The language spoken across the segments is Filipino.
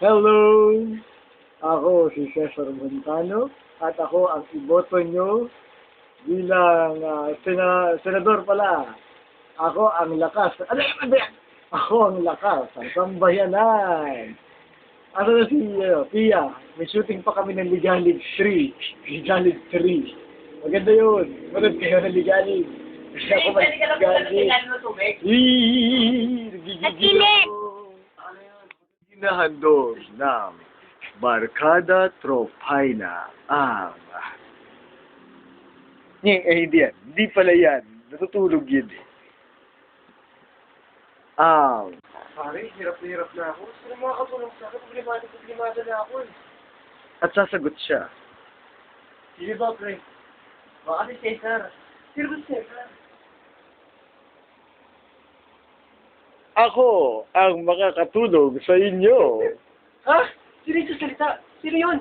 Hello! Ako si Cesar Montano at ako ang iboto nyo bilang ah, sena, senador pala. Ako ang lakas. Ano yan? Ako ang lakas ang sambayanan. Ano na si uh, Pia? May shooting pa kami ng Ligalig 3. Ligalig 3. Maganda yun. Manood kayo ng Ligalig. Kasi ako mag-Ligalig. ng ako. Hinahandog ng Barkada Tropina ang... Hindi, eh, hindi yan. Hindi pala yan. Natutulog yun eh. Ang... Pare, hirap na hirap na ako. Sino makakatulong sa akin? Problemado, problemado na ako eh. At sasagot siya. Sige ba, pre? Baka si Cesar. Sino ba si Cesar? Ako ang makakatulong sa inyo. Ha? Sino yung salita? Sino yun?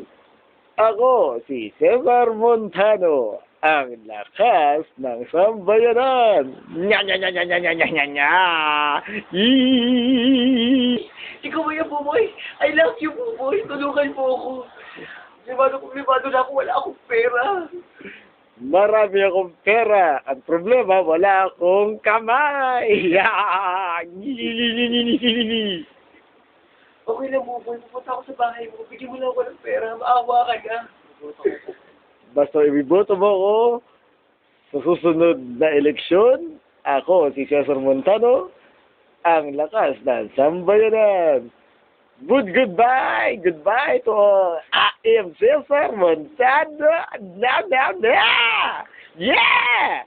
Ako si Cesar Montano, ang lakas ng sambayanan. Nya nya nya nya nya nya nya nya nya. Ikaw ba yung buboy? I love you, buboy. Tulungan mo ako. Problemado, problemado na ako. Wala akong pera. Marami akong pera. Ang problema, wala akong kamay. Okay lang, buboy. Pupunta ako sa bahay mo. Bigyan mo lang ako ng pera. Maawa ka na. Basta ibiboto mo ko sa susunod na eleksyon, ako si Cesar Montano, ang lakas ng sambayanan. Good goodbye! Goodbye to all. if this woman said, now, now, now, yeah,